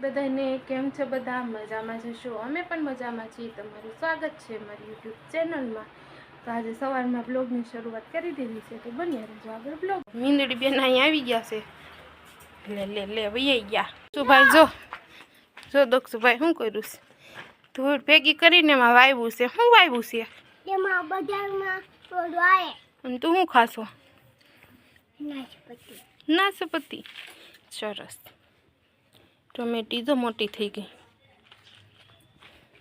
બધાને કેમ છે? બધા મજામાં જશો અમે પણ મજામાં છીએ. તમારું સ્વાગત છે મારી યુટ્યુબ ચેનલમાં. તો આજે સવારમાં બ્લોગની શરૂઆત કરી દીધી છે. તો બન્યા રહેજો આગળ બ્લોગ. મીંદડી બેન અહીં આવી ગયા છે. લે લે લે વૈયા ગયા. શું ભાઈ જો. જો દક્ષુભાઈ શું કર્યું છે? ધૂળ ભેગી કરીને એમાં વાવ્યું છે. શું વાવ્યું છે? એમાં બજારમાં થોડું અને તું શું ખાશો? નાશપતિ. નાશપતિ. સરસ. ટમેટી તો મોટી થઈ ગઈ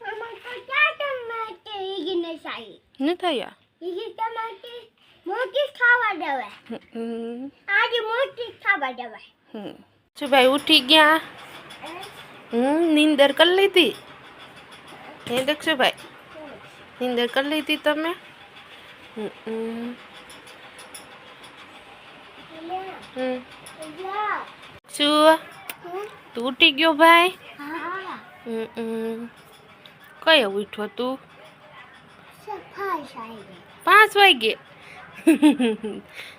આમાં તો ક્યાં ટમાટે ઈગીને સાઈ ન થયા ઈગી ટમાટે મોટી ખાવા દેવાય હમ આજે મોટી ખાવા દેવાય હમ. શું ભાઈ ઉઠી ગયા હું નીંદર કરી લીધી હે દક્ષુભાઈ નીંદર કરી લીધી તમે હમ, હમ. હમ. શું તું ઉઠી ગયો ભાઈ. કયો ઉઠો તું? પાંચ વાગે?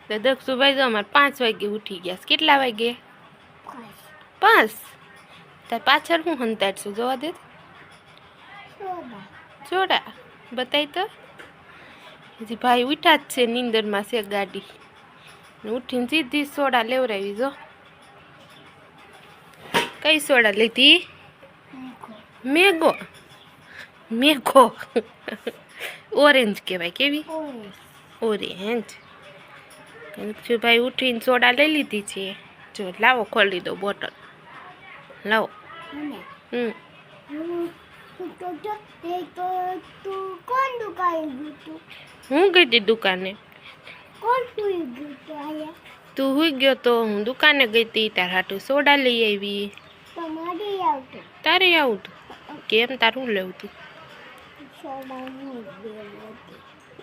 તો દક્ષુભાઈ તો અમારે પાંચ વાગે ઉઠી ગયા કેટલા વાગે? પાંચ. તાર પાછળ હું હંતાડશું જોવા દે જોડા બતાય તો. હજી ભાઈ ઉઠા જ છે નીંદરમાં છે ગાડી. ઉઠીને સીધી સોડા લેવરાવી જો. કઈ સોડા લીધી? મેગો. મેગો? ઓરેન્જ કહેવાય કેવી? ઓરેન્જ. ભાઈ ઉઠીને સોડા લઈ લીધી છે. જો લાવો ખોલી દો બોટલ. લાવો. હમ. હું ગઈ હતી દુકાને? તું હુઈ ગયો તો હું દુકાને ગઈ હતી તાર હાટું સોડા લઈ આવી. તારે આવું તું કેમ? તારું લેવું તું?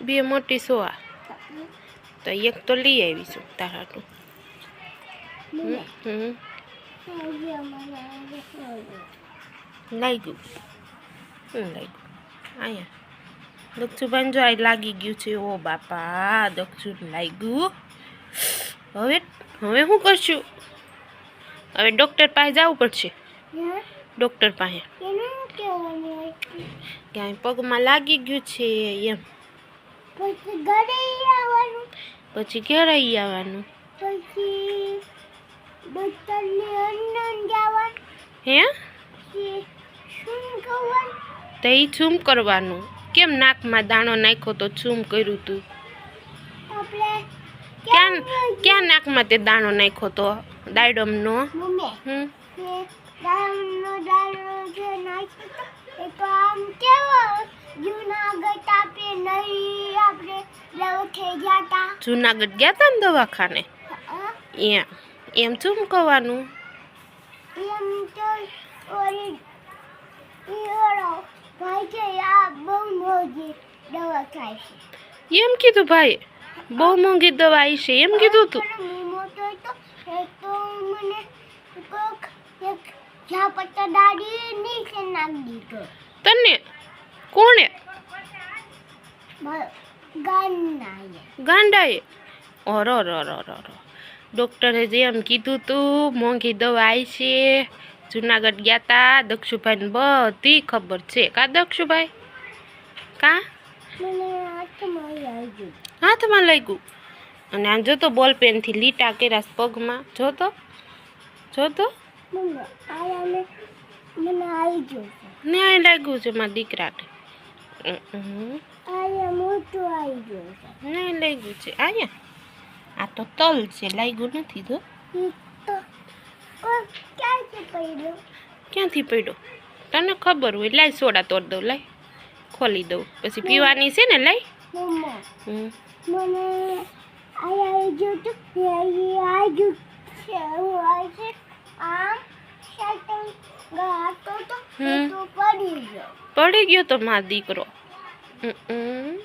બે મોટી સોવા તો એક તો લઈ આવીશું તારા તું મને હમ. લઈ ગયું. અહીંયા. દક્ષુભાઈ જો આ લાગી ગયું છે. ઓ બાપા દક્ષુ લાગ્યું. હવે હવે શું કરશું? હવે ડૉક્ટર પાસે જવું પડશે. ડૉક્ટર પાસે. ક્યાંય પગમાં લાગી ગયું છે એમ. પછી ઘરે આવી આવવાનું. હે? તો એ છૂમ કરવાનું. કેમ નાકમાં દાણો નાખ્યો તો છૂમ કર્યું તું? ક્યાં ક્યાં નાકમાં તે દાણો નાખ્યો તો? હમ. કે દારૂનો દારૂ જે નાખ્યો તો એ તો આમ કેવો જૂનાગઢ નહીં આપણે લવ ગયા હતા જુનાગઢ ગયા તા ને દવાખાને? એમ એમ શું કહવાનું એમ તો ભાઈ છે આ બહુ મોજી દવા ખાય છે. એમ કીધું ભાઈ બહુ મોંઘી દવા આવી છે એમ કીધું તું. મોટો હતો એ તો મને કોક એક પત્તા દાડી નીચે નાખી દીધો તને? કોણે? ગાંડાએ. ગાંડાએ? ઓરો રો રો રો રો ડૉક્ટરે જેમ કીધું તું મોંઘી દવા આવી છે. જુનાગઢ ગયા તા દક્ષુભાઈને બધી ખબર છે. કા દક્ષુભાઈ? કા? હાથમાં આવી ગયું હાથમાં લઈ ગયું? અને આ જોતો બોલ પેનથી લીટા કર્યા પગમાં. જોતો? જોતો? ને આ લાગ્યું છે મારા દીકરાને. આયા ન્યાય લાગ્યું છે. અહીંયા આ તો તલ છે લાગ્યું નથી તો. તો ક્યાંથી પડ્યું? તને ખબર હોય લાઈ સોડા તોડ દઉં લાઈ ખોલી દઉં. પછી પીવાની છે ને લાઈ હમ. I ગયું છે હું આવી છે આમ સાયકલ ગાતો તો. તો પડી ગયો પડી ગયો તો મારો દીકરો. હમ.